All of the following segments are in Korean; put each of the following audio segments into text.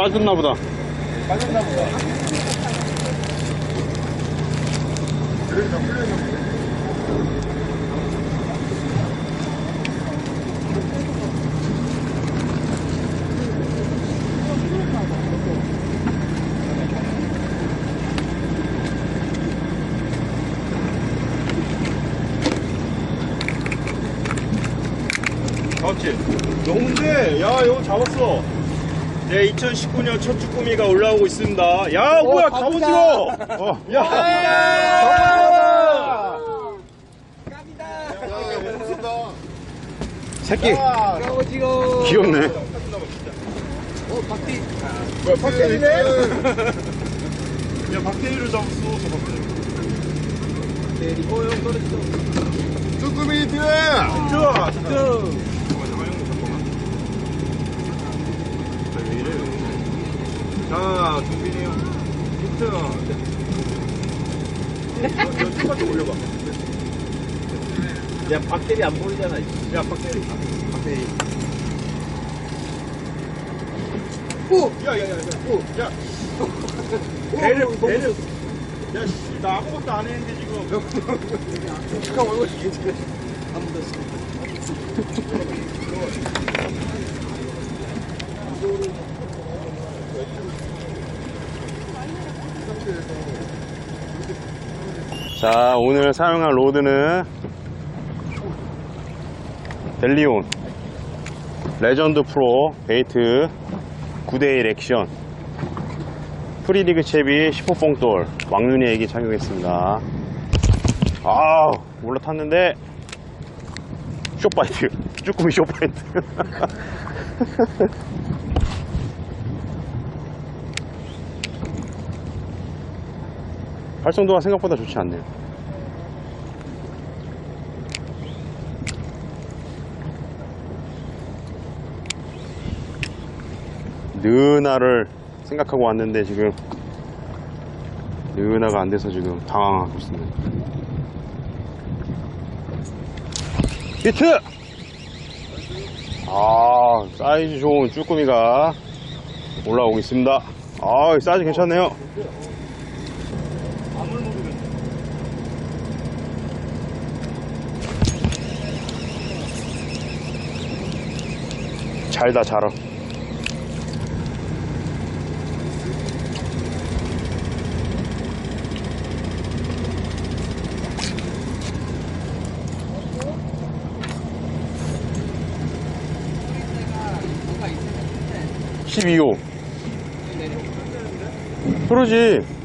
빠졌나 보다. 빠졌나 보다. 잡았지? 영문제, 야, 이거 잡았어. 네, 2019년 첫 쭈꾸미가 올라오고 있습니다. 야, 뭐야, 갑오징어! 어, 야! 새끼. 갑오징어. 귀엽네. 뭐야, 박대리네? 야, 박대리를 잡았어, 저 박대리. 내리고 형 떨어졌어. 쭈꾸미 히트! 진짜, 진짜. 자, 준빈이 형. 히트. 더 올려봐. 야, 박대리 안 보이잖아. 야, 박대리. 박대리. 오! 야, 야, 야, 야. 오, 야. 배를, 배를. 야, 씨, 나 아무것도 안 했는데, 지금. 잠깐 얼굴 괜찮아. 한번 더. 자, 오늘 사용한 로드는 델리온 레전드 프로 베이트 9대1 액션 프리리그 채비 10호 뽕돌 왕눈이 애기 착용했습니다. 아, 올라탔는데 쇼파이트, 쭈꾸미 쇼파이트. 활성도가 생각보다 좋지 않네요. 느나를 생각하고 왔는데 지금 느나가 안 돼서 지금 당황하고 있습니다. 히트! 아, 사이즈 좋은 쭈꾸미가 올라오고 있습니다. 아, 사이즈 괜찮네요. 잘다 잘어. (12호) 그러지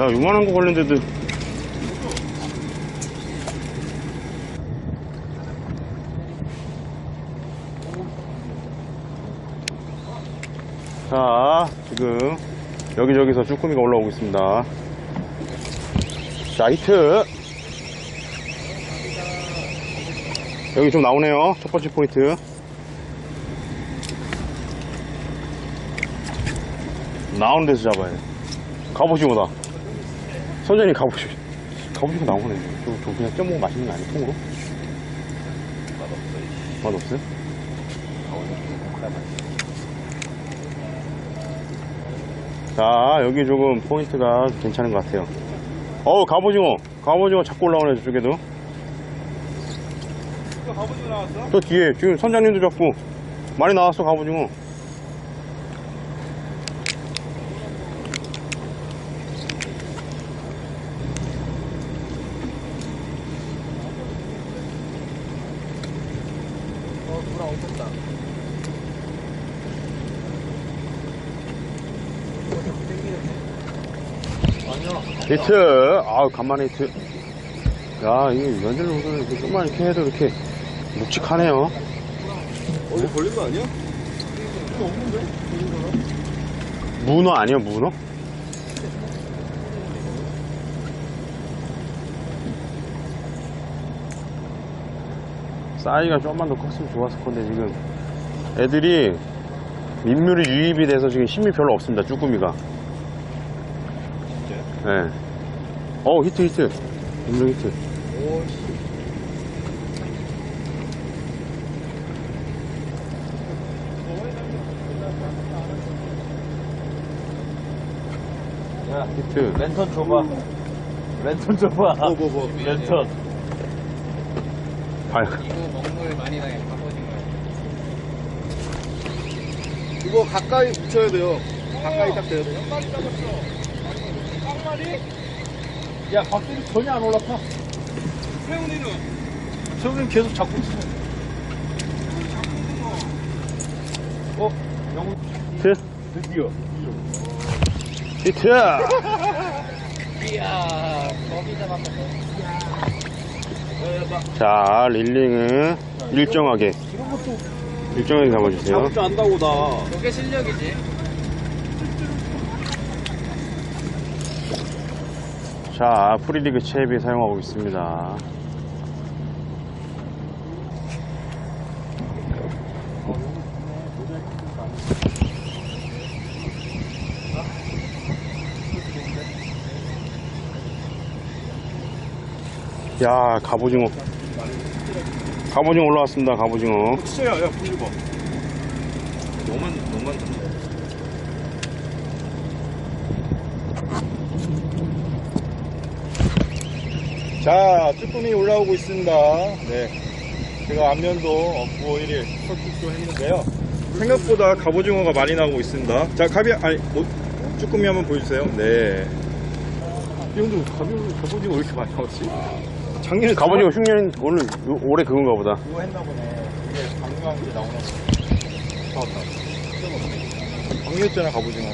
야 요만한 거 걸렸는데도. 자 지금 여기저기서 쭈꾸미가 올라오고 있습니다. 자 히트. 여기 좀 나오네요. 첫 번째 포인트. 나오는 데서 잡아야 돼. 갑오징어다 선장님 갑오징어 갑오징어 나오네. 저, 저 그냥 쪄먹으면 맛있는 거 아니야 통으로? 맛없어요? 자 여기 조금 포인트가 괜찮은 것 같아요. 어우 갑오징어. 갑오징어 자꾸 올라오네 저쪽에도. 또 갑오징어 나왔어? 저 뒤에 지금 선장님도 잡고 많이 나왔어 갑오징어 어, 돌아 엎었다. 히트 아우 간만에 히트 야 이게 면들 로드는 이렇게 좀만 이렇게 해도 이렇게 묵직하네요 어디 걸린 거 아니야? 문어 아니야 문어? 사이즈가 좀만 더 컸으면 좋았을 건데 지금 애들이 민물이 유입이 돼서 지금 힘이 별로 없습니다 쭈꾸미가 네. 어 히트 히트 민물 히트 히트 랜턴 줘봐. 랜턴 줘봐. 뭐, 뭐, 뭐. 랜턴. 발 이거 먹물 많이 나요. 갑오징어. 이거 가까이 붙여야 돼요. 가까이 딱 돼야 돼요. 야, 박대리 전혀 안 올라타. 세훈이는? 세훈이는 계속 잡고 있어. 어? 영훈 히트 드디어. 히트 이야, 거기 잡았어. 자 릴링은 일정하게 일정하게 잡아주세요 잡을 안다고, 나. 그게 실력이지. 자 프리리그 채비 사용하고 있습니다 야 갑오징어 갑오징어 올라왔습니다 갑오징어 진짜야, 야, 마. 너만, 너만. 자, 쭈꾸미 올라오고 있습니다. 네. 제가 안면도 9월 1일 설득도 했는데요. 생각보다 갑오징어가 많이 나오고 있습니다. 자, 가비, 아니, 뭐, 쭈꾸미 한번 보여주세요. 네. 이 형들 가비, 갑오징어 왜 이렇게 많이 나왔지? 작년에 갑오징어 흉년 오늘 요- 올해 그건가 보다 그거 했나 보네. 이게 방류한 게 나오나 보네. 나왔다. 방류했잖아, 갑오징어.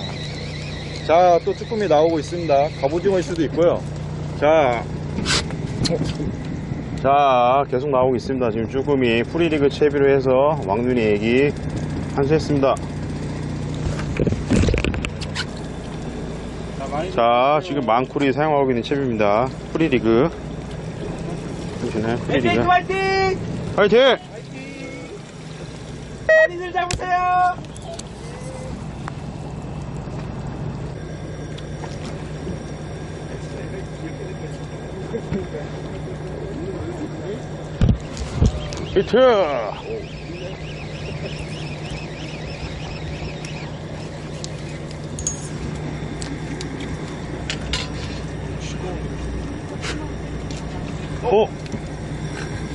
자, 또 쭈꾸미 나오고 있습니다. 갑오징어일 수도 있고요. 자, 자 계속 나오고 있습니다 지금 쭈꾸미 프리리그 채비로 해서 왕눈이 애기 한수했습니다 자 지금 망쿨이 사용하고 있는 채비입니다 프리리그 보시나요 프리리그 화이팅! 화이팅 많이들 잡으세요! 히트 어?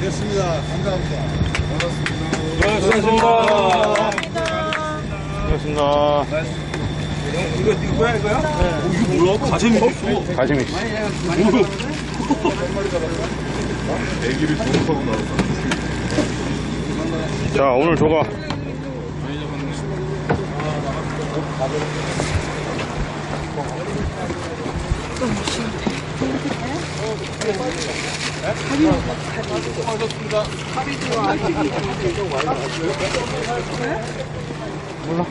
됐습니다. 감사합니다. 수고하셨습니다. 고맙습니다 이거, 이거 뭐야, 이거야? 어, 이거 몰라? 가재미 있어. 가지미 애기를 조업하고 나왔다. 자 오늘 조가 몰라